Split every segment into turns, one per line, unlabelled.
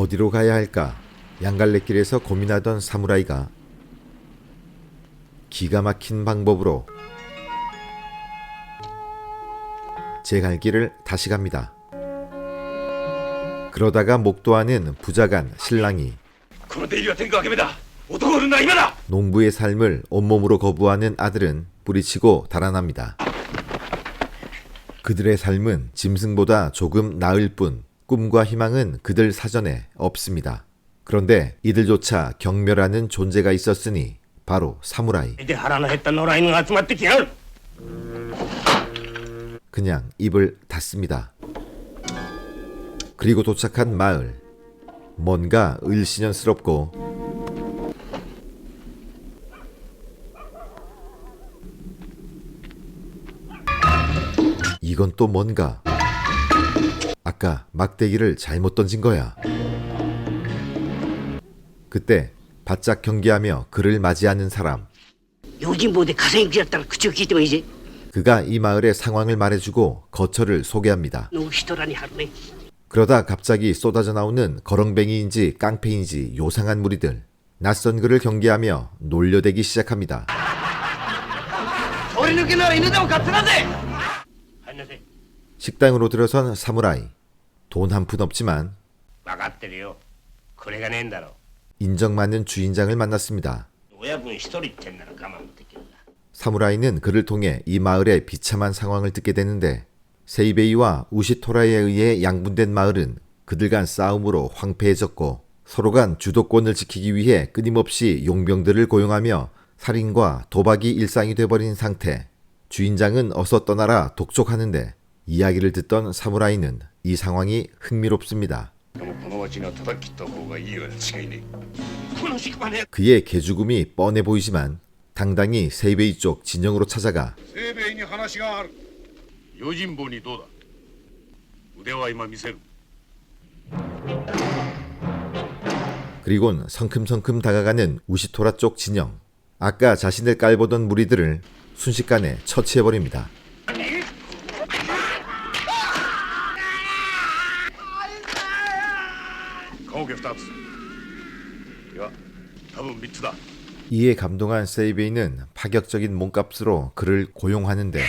어디로 가야 할까? 양갈래길에서 고민하던 사무라이가 기가 막힌 방법으로 제 갈 길을 다시 갑니다. 그러다가 목도하는 부자간 신랑이 농부의 삶을 온몸으로 거부하는 아들은 뿌리치고 달아납니다. 그들의 삶은 짐승보다 조금 나을 뿐 꿈과 희망은 그들 사전에 없습니다. 그런데 이들조차 경멸하는 존재가 있었으니 바로 사무라이. 그냥 입을 닫습니다. 그리고 도착한 마을. 뭔가 을신연스럽고 이건 또 뭔가 아까 막대기를 잘못 던진 거야. 그때 바짝 경계하며 그를 맞이하는 사람.
요즘 뭐내 가생질했다는 그쪽이기 때문에 이제.
그가 이 마을의 상황을 말해주고 거처를 소개합니다.
누시더라니 하루네.
그러다 갑자기 쏟아져 나오는 거렁뱅이인지 깡패인지 요상한 무리들. 낯선 그를 경계하며 놀려대기 시작합니다. 식당으로 들어선 사무라이. 돈 한 푼 없지만
막았대요. 그래가 낸다로.
인정받는 주인장을 만났습니다. 사무라이는 그를 통해 이 마을의 비참한 상황을 듣게 되는데 세이베이와 우시토라에 의해 양분된 마을은 그들 간 싸움으로 황폐해졌고 서로 간 주도권을 지키기 위해 끊임없이 용병들을 고용하며 살인과 도박이 일상이 돼버린 상태. 주인장은 어서 떠나라 독촉하는데 이야기를 듣던 사무라이는 이 상황이 흥미롭습니다. 그의 개죽음이 뻔해 보이지만 당당히 세이베이 쪽 진영으로 찾아가 그리곤 성큼성큼 다가가는 우시토라 쪽 진영. 아까 자신을 깔보던 무리들을 순식간에 처치해버립니다.
오겠답스. 야, 답은 미트다.
이에 감동한 세이베이는 파격적인 몸값으로 그를 고용하는데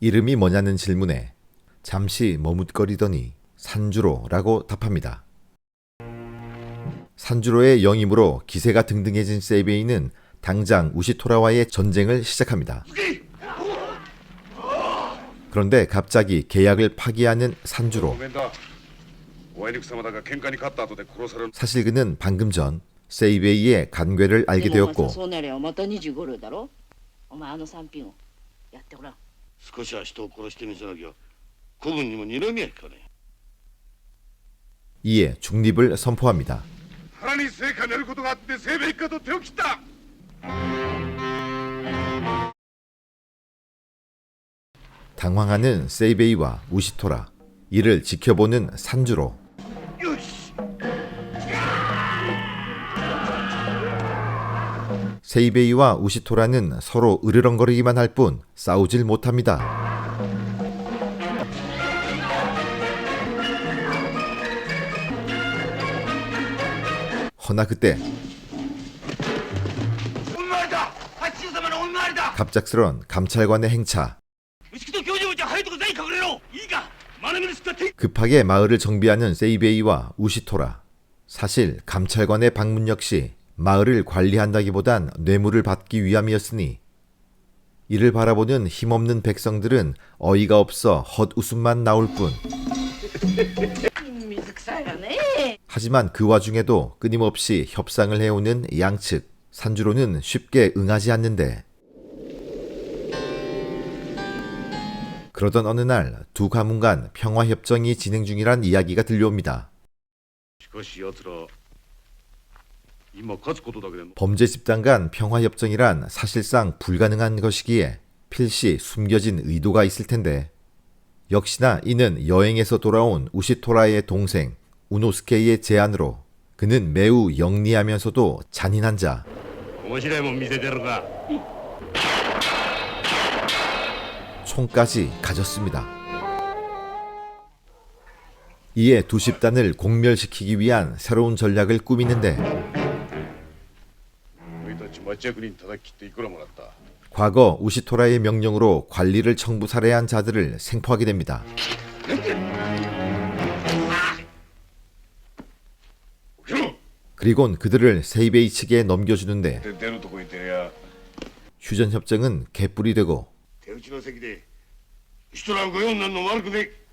이름이 뭐냐는 질문에 잠시 머뭇거리더니 산주로라고 답합니다. 산주로의 영임으로 기세가 등등해진 세이베이는 당장 우시토라와의 전쟁을 시작합니다. 그런데 갑자기 계약을 파기하는 산주로. 사실 그는 방금 전 세이베이의 간괴를 알게 되었고. 이에 중립을 선포합니다. 당황하는 세이베이와 우시토라 이를 지켜보는 산주로. 세이베이와 우시토라는 서로 으르렁거리기만 할 뿐 싸우질 못합니다. 허나 그때 갑작스런 감찰관의 행차. 급하게 마을을 정비하는 세이베이와 우시토라. 사실 감찰관의 방문 역시 마을을 관리한다기보단 뇌물을 받기 위함이었으니 이를 바라보는 힘없는 백성들은 어이가 없어 헛웃음만 나올 뿐. 하지만 그 와중에도 끊임없이 협상을 해오는 양측 산주로는 쉽게 응하지 않는데 그러던 어느 날 두 가문 간 평화 협정이 진행 중이란 이야기가 들려옵니다. 범죄 집단 간 평화 협정이란 사실상 불가능한 것이기에 필시 숨겨진 의도가 있을 텐데 역시나 이는 여행에서 돌아온 우시토라의 동생 우노스케의 제안으로 그는 매우 영리하면서도 잔인한 자. 총까지 가졌습니다. 이에 두 집단을 공멸시키기 위한 새로운 전략을 꾸미는데 과거 우시토라의 명령으로 관리를 청부 살해한 자들을 생포하게 됩니다. 그리곤 그들을 세이베이 측에 넘겨주는데 휴전협정은 개뿔이 되고
手打ちの席でヒトラー御用になるの悪くねえ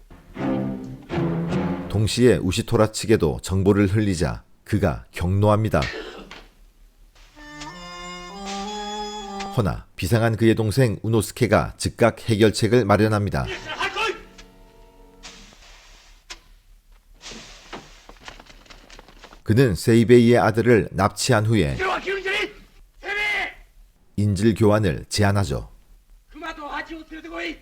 동시에 우시토라 측에도 정보를 흘리자 그가 경로합니다. 허나 비상한 그의 동생 우노스케가 즉각 해결책을 마련합니다.
早く来い
그는 세이베이의 아들을 납치한 후에
手は切るんじゃねえてめえ
인질 교환을 제안하죠.
熊とハチを連れてこい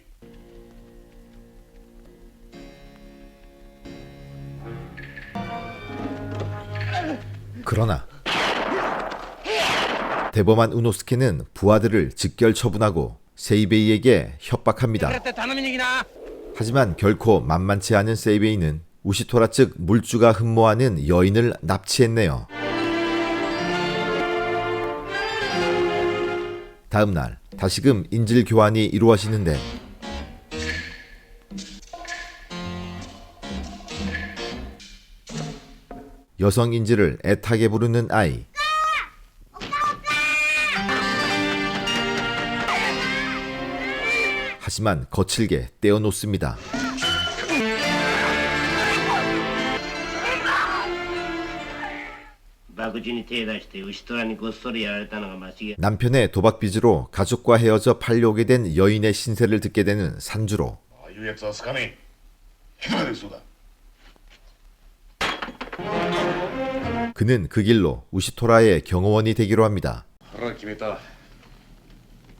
그러나 대범한 우노스케는 부하들을 직결 처분하고 세이베이에게 협박합니다.
って頼みに来な
하지만 결코 만만치 않은 세이베이는 우시토라 측 물주가 흠모하는 여인을 납치했네요. 다음 날 다시금 인질 교환이 이루어지는데 여성 인질을 애타게 부르는 아이 하지만 거칠게 떼어놓습니다.
博打に手出して牛虎にごっそりやられたのが間違い
남편의 도박 빚으로 가족과 헤어져 팔려오게 된 여인의 신세를 듣게 되는 산주로
ああいうやつは好かねえヘドができそうだ
그는 그 길로 우시토라의 경호원이 되기로 합니다.
腹決めた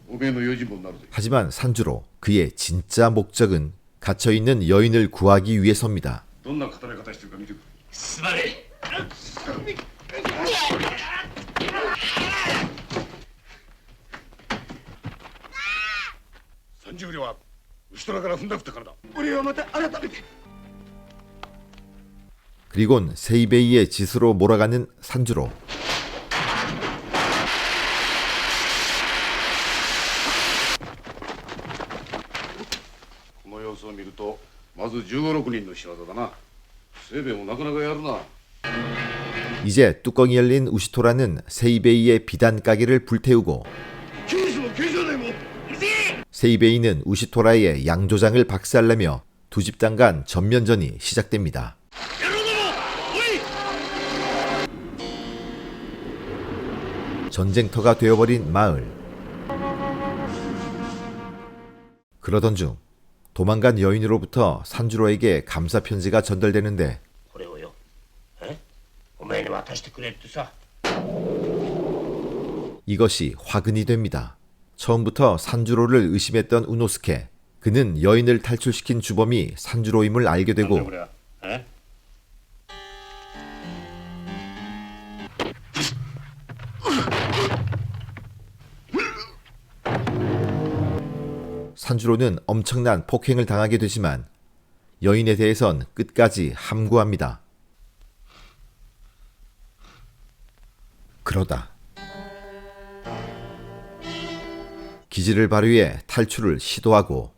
おめえの用心棒になるぜ
하지만 산주로 그의 진짜 목적은 갇혀있는 여인을 구하기 위해서입니다.
どんな固め方してるか見てくれ
すまね
30両は牛虎から踏んだくったからだ
俺はまた改めて
그리곤 세이베이의 짓으로 몰아가는 산주로
この様子を見るとまず1 5 6人の仕業だなセイベもなかなかやるな
이제 뚜껑이 열린 우시토라는 세이베이의 비단 가게를 불태우고 세이베이는 우시토라의 양조장을 박살내며 두 집단 간 전면전이 시작됩니다. 전쟁터가 되어버린 마을. 그러던 중 도망간 여인으로부터 산주로에게 감사 편지가 전달되는데
お前に渡してくれってさ
이것이 화근이 됩니다. 처음부터 산주로를 의심했던 우노스케. 그는 여인을 탈출시킨 주범이 산주로임을 알게
なんだ
되고
これはえ
산주로는 엄청난 폭행을 당하게 되지만 여인에 대해선 끝까지 함구합니다. 그러다. 기지를 발휘해 탈출을 시도하고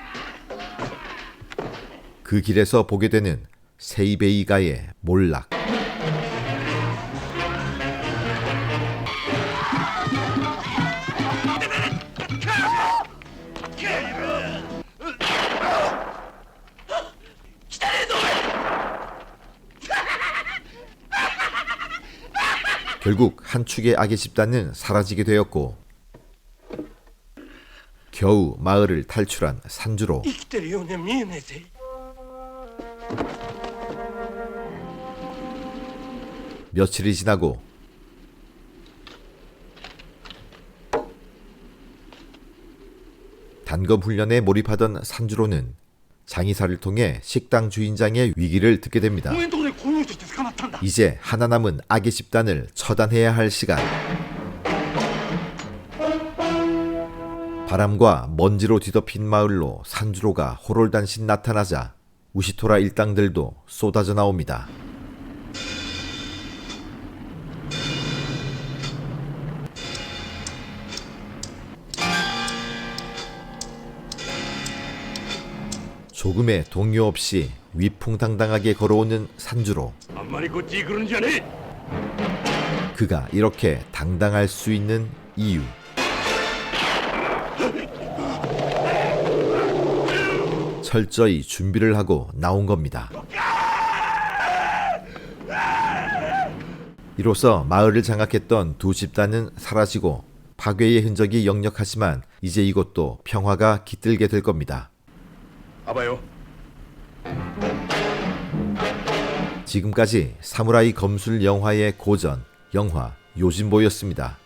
그 길에서 보게 되는 세이베이가의 몰락. 결국 한 축의 악의 집단은 사라지게 되었고 겨우 마을을 탈출한 산주로 며칠이 지나고 단검 훈련에 몰입하던 산주로는 장의사를 통해 식당 주인장의 위기를 듣게 됩니다. 이제 하나 남은 악의 집단을 처단해야 할 시간. 바람과 먼지로 뒤덮인 마을로 산주로가 호롤단신 나타나자 우시토라 일당들도 쏟아져 나옵니다. 조금의 동요 없이 위풍당당하게 걸어오는 산주로 그가 이렇게 당당할 수 있는 이유 철저히 준비를 하고 나온 겁니다. 이로써 마을을 장악했던 두 집단은 사라지고 파괴의 흔적이 역력하지만 이제 이곳도 평화가 깃들게 될 겁니다.
아봐요.
지금까지 사무라이 검술 영화의 고전 영화 요진보였습니다.